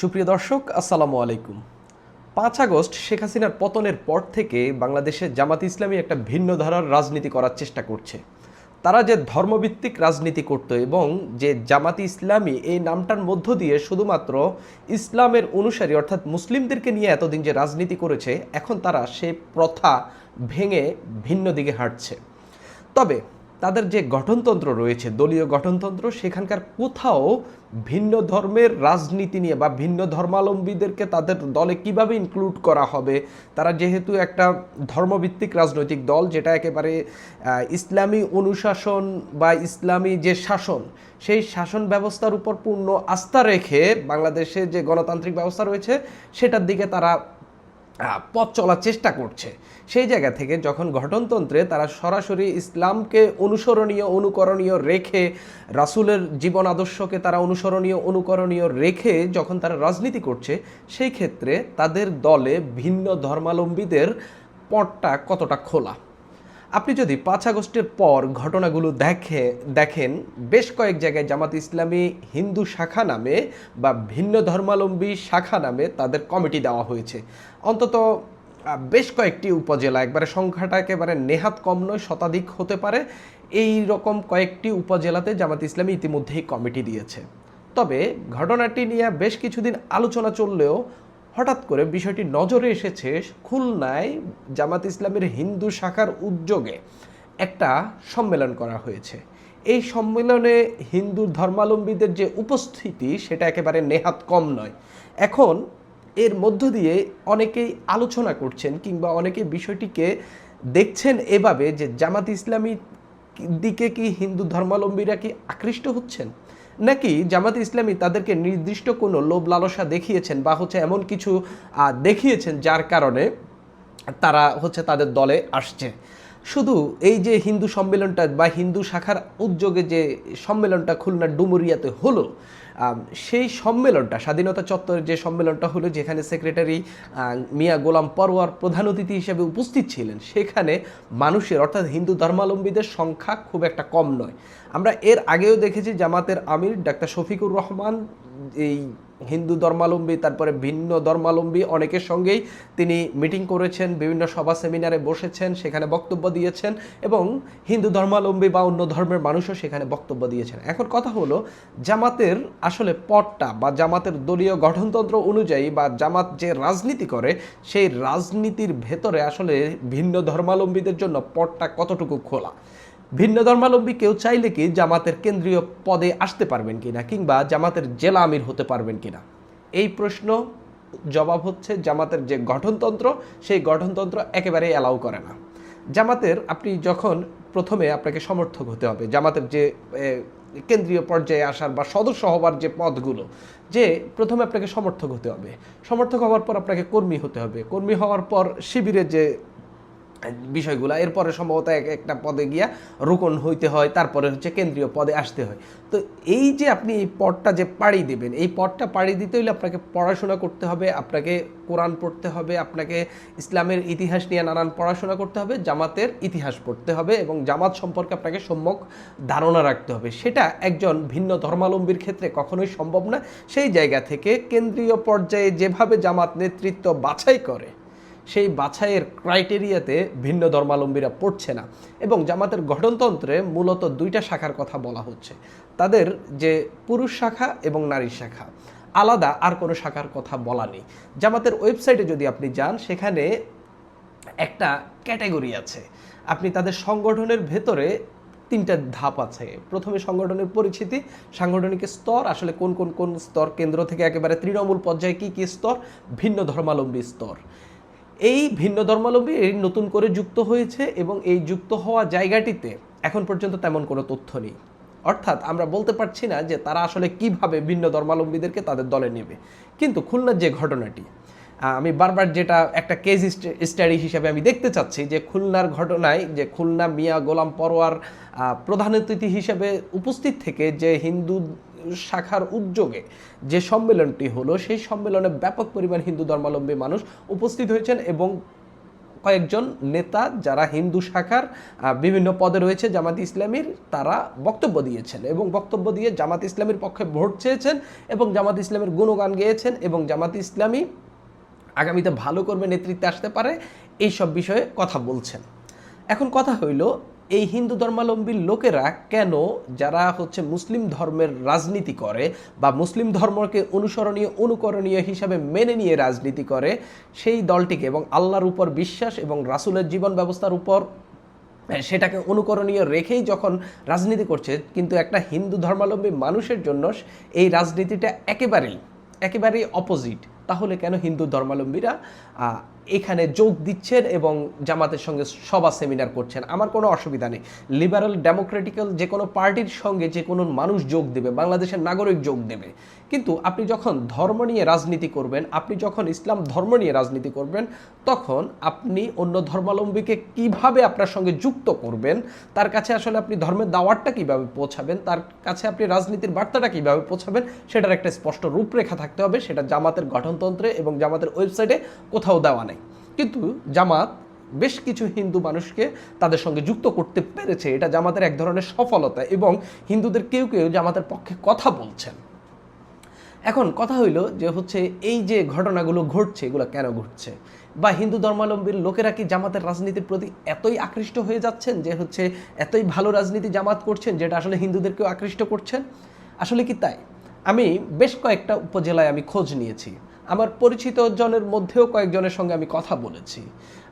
সুপ্রিয় দর্শক, আসসালামু আলাইকুম। পাঁচ আগস্ট শেখ হাসিনার পতনের পর থেকে বাংলাদেশে জামাত ইসলামী একটা ভিন্ন ধারার রাজনীতি করার চেষ্টা করছে। তারা যে ধর্মভিত্তিক রাজনীতি করত এবং যে জামাত ইসলামী এই নামটার মধ্য দিয়ে শুধুমাত্র ইসলামের অনুসারী, অর্থাৎ মুসলিমদেরকে নিয়ে এতদিন যে রাজনীতি করেছে, এখন তারা সে প্রথা ভেঙে ভিন্ন দিকে হাঁটছে। তবে তাদের যে গঠনতন্ত্র রয়েছে, দলীয় গঠনতন্ত্র, সেখানকার কোথাও ভিন্ন ধর্মের রাজনীতি নিয়ে বা ভিন্ন ধর্মাবলম্বীদেরকে তাদের দলে কীভাবে ইনক্লুড করা হবে? তারা যেহেতু একটা ধর্মভিত্তিক রাজনৈতিক দল, যেটা একেবারে ইসলামী অনুশাসন বা ইসলামী যে শাসন, সেই শাসন ব্যবস্থার উপর পূর্ণ আস্থা রেখে বাংলাদেশে যে গণতান্ত্রিক ব্যবস্থা রয়েছে, সেটার দিকে তারা পথ চলার চেষ্টা করছে। সেই জায়গা থেকে যখন গঠনতন্ত্রে তারা সরাসরি ইসলামকে অনুসরণীয়, অনুকরণীয় রেখে, রাসুলের জীবন আদর্শকে তারা অনুসরণীয়, অনুকরণীয় রেখে যখন তারা রাজনীতি করছে, সেই ক্ষেত্রে তাদের দলে ভিন্ন ধর্মালম্বীদের পটটা কতটা খোলা? আপনি যদি পাঁচ আগস্টের পর ঘটনাগুলো দেখে, দেখেন, বেশ কয়েক জায়গায় জামাত ইসলামী হিন্দু শাখা নামে বা ভিন্ন ধর্মাবলম্বী শাখা নামে তাদের কমিটি দেওয়া হয়েছে। অন্তত বেশ কয়েকটি উপজেলা, একবারে সংখ্যাটা একেবারে নেহাত কম নয়, শতাধিক হতে পারে, এই রকম কয়েকটি উপজেলাতে জামাত ইসলামী ইতিমধ্যেই কমিটি দিয়েছে। তবে ঘটনাটি নিয়ে বেশ কিছুদিন আলোচনা চললেও হঠাৎ করে বিষয়টি নজরে এসেছে খুলনায় জামাত ইসলামের হিন্দু শাখার উদ্যোগে একটা সম্মেলন করা হয়েছে। এই সম্মেলনে হিন্দু ধর্মাবলম্বীদের যে উপস্থিতি, সেটা একেবারে নেহাত কম নয়। এখন এর মধ্য দিয়ে অনেকেই আলোচনা করছেন কিংবা অনেকে বিষয়টিকে দেখছেন এভাবে যে জামাত ইসলামী দিকে কি হিন্দু ধর্মাবলম্বীরা কি আকৃষ্ট হচ্ছেন? নাকি জামাত ইসলামী তাদেরকে নির্দিষ্ট কোনো লোভ লালসা দেখিয়েছেন বা হচ্ছে এমন কিছু দেখিয়েছেন যার কারণে তারা হচ্ছে তাদের দলে আসছে? শুধু এই যে হিন্দু সম্মেলনটা বা হিন্দু শাখার উদ্যোগে যে সম্মেলনটা খুলনার ডুমুরিয়াতে হলো সেই সম্মেলনটা, স্বাধীনতা চত্বরের যে সম্মেলনটা হলো, যেখানে সেক্রেটারি মিয়া গোলাম পরোয়ার প্রধান অতিথি হিসেবে উপস্থিত ছিলেন, সেখানে মানুষের, অর্থাৎ হিন্দু ধর্মাবলম্বীদের সংখ্যা খুব একটা কম নয়। আমরা এর আগেও দেখেছি জামাতের আমির ডাক্তার শফিকুর রহমান, এই হিন্দু ধর্মাবলম্বী, তারপরে ভিন্ন ধর্মালম্বী অনেকের সঙ্গেই তিনি মিটিং করেছেন, বিভিন্ন সভা সেমিনারে বসেছেন, সেখানে বক্তব্য দিয়েছেন এবং হিন্দু ধর্মালম্বী বা অন্য ধর্মের মানুষও সেখানে বক্তব্য দিয়েছেন। এখন কথা হলো, জামাতের আসলে পটটা বা জামাতের দলীয় গঠনতন্ত্র অনুযায়ী বা জামাত যে রাজনীতি করে, সেই রাজনীতির ভেতরে আসলে ভিন্ন ধর্মাবলম্বীদের জন্য পটটা কতটুকু খোলা? ভিন্ন ধর্মাবলম্বী কেউ চাইলে কি জামাতের কেন্দ্রীয় পদে আসতে পারবেন কিনা কিংবা জামাতের জেলা আমির হতে পারবেন কিনা? এই প্রশ্ন জবাব হচ্ছে জামাতের যে গঠনতন্ত্র, সেই গঠনতন্ত্র একেবারেই অ্যালাউ করে না। জামাতের আপনি যখন প্রথমে আপনাকে সমর্থক হতে হবে, জামাতের যে কেন্দ্রীয় পর্যায়ে আসার বা সদস্য হবার যে পদগুলো, যে প্রথমে আপনাকে সমর্থক হতে হবে। সমর্থক হওয়ার পর আপনাকে কর্মী হতে হবে। কর্মী হওয়ার পর শিবিরের যে বিষয়গুলো। এরপরে সম্ভবত এক একটা পদে গিয়া রোকন হইতে হয়, তারপরে হচ্ছে কেন্দ্রীয় পদে আসতে হয়। তো এই যে আপনি এই পদটা যে পাড়ি দেবেন, এই পদটা পাড়ি দিতে হলে আপনাকে পড়াশোনা করতে হবে, আপনাকে কোরআন পড়তে হবে, আপনাকে ইসলামের ইতিহাস নিয়ে নানান পড়াশোনা করতে হবে, জামাতের ইতিহাস পড়তে হবে এবং জামাত সম্পর্কে আপনাকে সম্যক ধারণা রাখতে হবে। সেটা একজন ভিন্ন ধর্মাবলম্বীর ক্ষেত্রে কখনোই সম্ভব না। সেই জায়গা থেকে কেন্দ্রীয় পর্যায়ে যেভাবে জামাত নেতৃত্ব বাছাই করে সেই বাছাইয়ের ক্রাইটেরিয়াতে ভিন্ন ধর্মাবলম্বীরা পড়ছে না। এবং জামাতের গঠনতন্ত্রে মূলত দুইটা শাখার কথা বলা হচ্ছে। তাদের যে পুরুষ শাখা এবং নারী শাখা। আলাদা আর কোনো শাখার কথা বলা নেই। জামাতের ওয়েবসাইটে যদি আপনি যান, সেখানে একটা ক্যাটাগরি আছে। আপনি তাদের সংগঠনের ভেতরে তিনটা ধাপ আছে। প্রথমে সংগঠনের পরিচিতি, সাংগঠনিক স্তর, আসলে কোন কোন কোন স্তর, কেন্দ্র থেকে একেবারে তৃণমূল পর্যায়ে কি কি স্তর, ভিন্ন ধর্মাবলম্বী স্তর। এই ভিন্ন ধর্মাবলম্বী নতুন করে যুক্ত হয়েছে এবং এই যুক্ত হওয়া জায়গাটিতে এখন পর্যন্ত তেমন কোনো তথ্য নেই। অর্থাৎ আমরা বলতে পারছি না যে তারা আসলে কীভাবে ভিন্ন ধর্মাবলম্বীদেরকে তাদের দলে নেবে। কিন্তু খুলনার যে ঘটনাটি আমি বারবার যেটা একটা কেস স্টাডি হিসেবে আমি দেখতে চাচ্ছি যে খুলনার ঘটনায় যে খুলনা মিয়া গোলাম পরোয়ার প্রধান অতিথি হিসেবে উপস্থিত থেকে যে হিন্দু শাখার উদ্যোগে যে সম্মেলনটি হলো, সেই সম্মেলনে ব্যাপক পরিমাণ হিন্দু ধর্মাবলম্বী মানুষ উপস্থিত হয়েছেন এবং কয়েকজন নেতা যারা হিন্দু শাখার বিভিন্ন পদে রয়েছে, জামাত ইসলামীর, তারা বক্তব্য দিয়েছেন এবং বক্তব্য দিয়ে জামাত ইসলামীর পক্ষে ভোট চেয়েছেন এবং জামাত ইসলামের গুণগান গেয়েছেন এবং জামাত ইসলামী আগামীতে ভালো করবে, নেতৃত্বে আসতে পারে এই সব বিষয়ে কথা বলছেন। এখন কথা হইল এই হিন্দু ধর্মাবলম্বী লোকেরা কেন, যারা হচ্ছে মুসলিম ধর্মের রাজনীতি করে বা মুসলিম ধর্মকে অনুসরণীয়, অনুকরণীয় হিসাবে মেনে নিয়ে রাজনীতি করে, সেই দলটিকে এবং আল্লাহর উপর বিশ্বাস এবং রাসুলের জীবন ব্যবস্থার উপর সেটাকে অনুকরণীয় রেখেই যখন রাজনীতি করছে, কিন্তু একটা হিন্দু ধর্মাবলম্বী মানুষের জন্য এই রাজনীতিটা একেবারেই একেবারেই অপোজিট তাহলে কেন হিন্দু ধর্মাবলম্বীরা এখানে যোগ দিচ্ছেন এবং জামাতের সঙ্গে সভা সেমিনার করছেন। আমার কোনো অসুবিধা নেই। লিবারাল ডেমোক্রেটিক্যাল যে কোনো পার্টির সঙ্গে যে কোনো মানুষ যোগ দেবে, বাংলাদেশের নাগরিক যোগ দেবে। কিন্তু আপনি যখন ধর্ম নিয়ে রাজনীতি করবেন, আপনি যখন ইসলাম ধর্ম নিয়ে রাজনীতি করবেন, তখন আপনি অন্য ধর্মাবলম্বীকে কীভাবে আপনার সঙ্গে যুক্ত করবেন, তার কাছে আসলে আপনি ধর্মের দাওয়াতটা কীভাবে পৌঁছাবেন, তার কাছে আপনি রাজনীতির বার্তাটা কীভাবে পৌঁছাবেন, সেটার একটা স্পষ্ট রূপরেখা থাকতে হবে, সেটা জামাতের গঠনতন্ত্রে এবং জামাতের ওয়েবসাইটে কোথাও দেওয়া নেই। কিন্তু জামাত বেশ কিছু হিন্দু মানুষকে তাদের সঙ্গে যুক্ত করতে পেরেছে। এটা জামাতের এক ধরনের সফলতা এবং হিন্দুদের কেউ কেউ জামাতের পক্ষে কথা বলছেন। এখন কথা হইল যে হচ্ছে এই যে ঘটনাগুলো ঘটছে, এগুলো কেন ঘটছে? বা হিন্দু ধর্মাবলম্বীর লোকেরা কি জামাতের রাজনীতির প্রতি এতই আকৃষ্ট হয়ে যাচ্ছেন যে হচ্ছে এতই ভালো রাজনীতি জামাত করছেন যেটা আসলে হিন্দুদেরকেও আকৃষ্ট করছেন? আসলে কি তাই? আমি বেশ কয়েকটা উপজেলায় আমি খোঁজ নিয়েছি। আমার পরিচিত জনের মধ্যেও কয়েকজনের সঙ্গে আমি কথা বলেছি।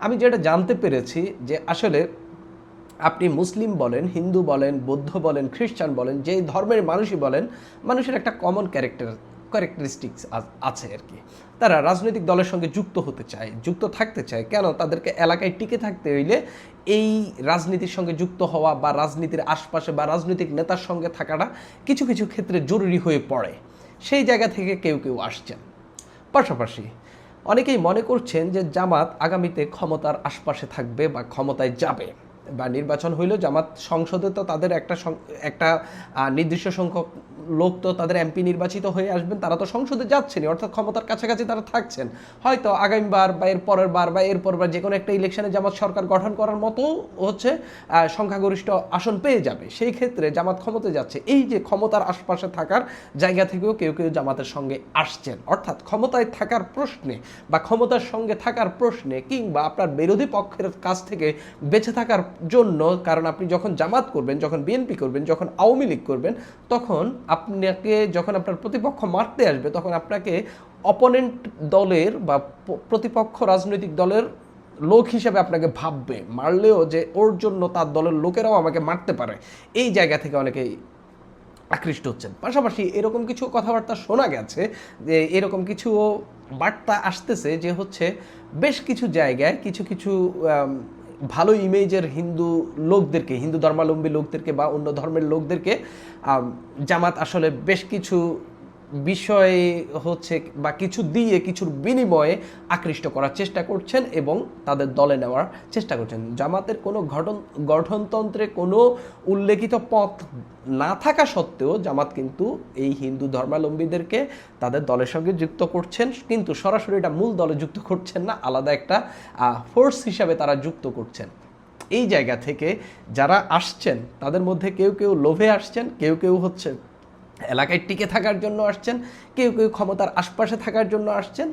আমি যেটা জানতে পেরেছি যে আসলে আপনি মুসলিম বলেন, হিন্দু বলেন, বৌদ্ধ বলেন, খ্রিস্টান বলেন যে ধর্মের মানুষই বলেন, মানুষের একটা কমন ক্যারেক্টার ক্যারেক্টারিস্টিক্স আছে আর কি। তারা রাজনৈতিক দলের সঙ্গে যুক্ত হতে চায়, যুক্ত থাকতে চায়। কেন? তাদেরকে এলাকায় টিকে থাকতে হইলে এই রাজনীতির সঙ্গে যুক্ত হওয়া বা রাজনীতির আশপাশে বা রাজনৈতিক নেতার সঙ্গে থাকাটা কিছু কিছু ক্ষেত্রে জরুরি হয়ে পড়ে। সেই জায়গা থেকে কেউ কেউ আসছেন। পাশাপাশি অনেকেই মনে করছেন যে জামাত আগামীতে ক্ষমতার আশপাশে থাকবে বা ক্ষমতায় যাবে। বা নির্বাচন হইলেও জামাত সংসদে তো তাদের একটা একটা নির্দিষ্ট সংখ্যক লোক তো তাদের এমপি নির্বাচিত হয়ে আসবেন, তারা তো সংসদে যাচ্ছেনই, অর্থাৎ ক্ষমতার কাছাকাছি তারা থাকছেন। হয়তো আগামীবার বা এর পরের বার বা এর পরবার যে কোনো একটা ইলেকশনে জামাত সরকার গঠন করার মতো হচ্ছে সংখ্যাগরিষ্ঠ আসন পেয়ে যাবে। সেই ক্ষেত্রে জামাত ক্ষমতায় যাচ্ছে। এই যে ক্ষমতার আশপাশে থাকার জায়গা থেকেও কেউ কেউ জামাতের সঙ্গে আসছেন। অর্থাৎ ক্ষমতায় থাকার প্রশ্নে বা ক্ষমতার সঙ্গে থাকার প্রশ্নে কিংবা আপনার বিরোধী পক্ষের কাছ থেকে বেঁচে থাকার জন্য, কারণ আপনি যখন জামাত করবেন, যখন বিএনপি করবেন, যখন আওয়ামী লীগ করবেন, তখন আপনাকে যখন আপনার প্রতিপক্ষ মারতে আসবে, তখন আপনাকে অপোনেন্ট দলের বা প্রতিপক্ষ রাজনৈতিক দলের লোক হিসেবে আপনাকে ভাববে। মারলেও যে ওর জন্য তার দলের লোকেরাও আমাকে মারতে পারে। এই জায়গা থেকে অনেকেই আকৃষ্ট হচ্ছেন। পাশাপাশি এরকম কিছু কথাবার্তা শোনা গেছে যে, এরকম কিছু বার্তা আসতেছে যে, হচ্ছে বেশ কিছু জায়গায় কিছু কিছু ভালো ইমেজের হিন্দু লোকদেরকে, হিন্দু ধর্মাবলম্বী লোকদেরকে বা অন্য ধর্মের লোকদেরকে জামাত আসলে বেশ কিছু বিষয়ে হচ্ছে বা কিছু দিয়ে কিছুর বিনিময়ে আকৃষ্ট করার চেষ্টা করছেন এবং তাদের দলে নেওয়ার চেষ্টা করছেন। জামাতের কোনো ঘটন গঠনতন্ত্রে কোনো উল্লেখিত পথ না থাকা সত্ত্বেও জামাত কিন্তু এই হিন্দু ধর্মাবলম্বীদেরকে তাদের দলের সঙ্গে যুক্ত করছেন। কিন্তু সরাসরি এটা মূল দলে যুক্ত করছেন না, আলাদা একটা ফোর্স হিসাবে তারা যুক্ত করছেন। এই জায়গা থেকে যারা আসছেন, তাদের মধ্যে কেউ কেউ লোভে আসছেন, কেউ কেউ হচ্ছে এলাকায় টিকে থাকার জন্য আসছেন, কেউ কেউ ক্ষমতার আশপাশে থাকার জন্য আসছেন,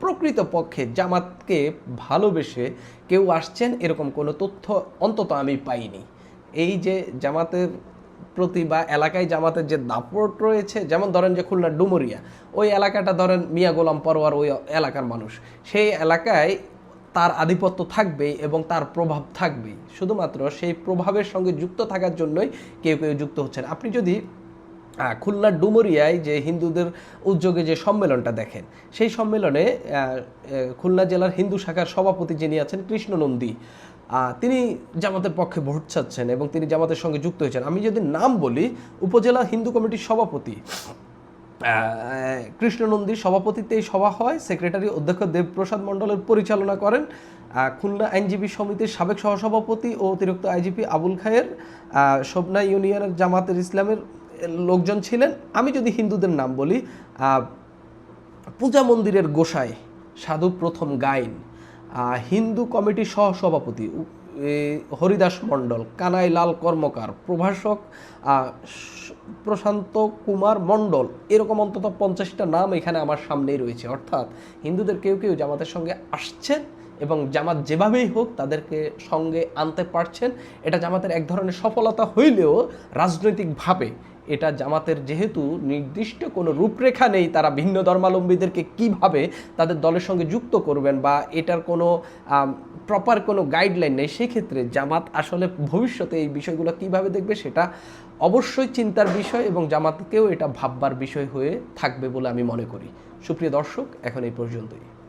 প্রকৃতপক্ষে জামাতকে ভালোবেসে কেউ আসছেন এরকম কোনো তথ্য অন্তত আমি পাইনি। এই যে জামাতের প্রতি বা এলাকায় জামাতের যে দাপট রয়েছে, যেমন ধরেন যে খুলনা ডুমুরিয়া, ওই এলাকাটা ধরেন মিয়া গোলাম পরোয়ার ওই এলাকার মানুষ, সেই এলাকায় তার আধিপত্য থাকবেই এবং তার প্রভাব থাকবেই। শুধুমাত্র সেই প্রভাবের সঙ্গে যুক্ত থাকার জন্যই কেউ কেউ যুক্ত হচ্ছেন। আপনি যদি খুলনার ডুমুরিয়ায় যে হিন্দুদের উদ্যোগে যে সম্মেলনটা দেখেন, সেই সম্মেলনে খুলনা জেলার হিন্দু শাখার সভাপতি যিনি আছেন কৃষ্ণ নন্দী তিনি জামাতের পক্ষে ভোট চাচ্ছেন এবং তিনি জামাতের সঙ্গে যুক্ত হয়েছেন। আমি যদি নাম বলি, উপজেলা হিন্দু কমিটির সভাপতি কৃষ্ণনন্দীর সভাপতিত্বে এই সভা হয়, সেক্রেটারি অধ্যক্ষ দেবপ্রসাদ মণ্ডলের পরিচালনা করেন খুলনা আইনজীবী সমিতির সাবেক সহসভাপতি ও অতিরিক্ত আইজিপি আবুল খায়ের শোভনা ইউনিয়নের জামাতের ইসলামের লোকজন ছিলেন। আমি যদি হিন্দুদের নাম বলি পূজা মন্দিরের গোসাই সাধু প্রথম গাইন হিন্দু কমিটির সহসভাপতি হরিদাস মণ্ডল, কানাই লাল কর্মকার, প্রভাষক প্রশান্ত কুমার মণ্ডল, এরকম অন্তত পঞ্চাশটা নাম এখানে আমার সামনেই রয়েছে। অর্থাৎ হিন্দুদের কেউ কেউ জামাতের সঙ্গে আসছেন এবং জামাত যেভাবেই হোক তাদেরকে সঙ্গে আনতে পারছেন। এটা জামাতের এক ধরনের সফলতা হইলেও রাজনৈতিকভাবে এটা জামাতের যেহেতু নির্দিষ্ট কোনো রূপরেখা নেই, তারা ভিন্ন ধর্মাবলম্বীদেরকে কীভাবে তাদের দলের সঙ্গে যুক্ত করবেন বা এটার কোনো প্রপার কোনো গাইডলাইন নেই, সেক্ষেত্রে জামাত আসলে ভবিষ্যতে এই বিষয়গুলো কীভাবে দেখবে সেটা অবশ্যই চিন্তার বিষয় এবং জামাতকেও এটা ভাববার বিষয় হয়ে থাকবে বলে আমি মনে করি। সুপ্রিয় দর্শক, এখন এই পর্যন্তই।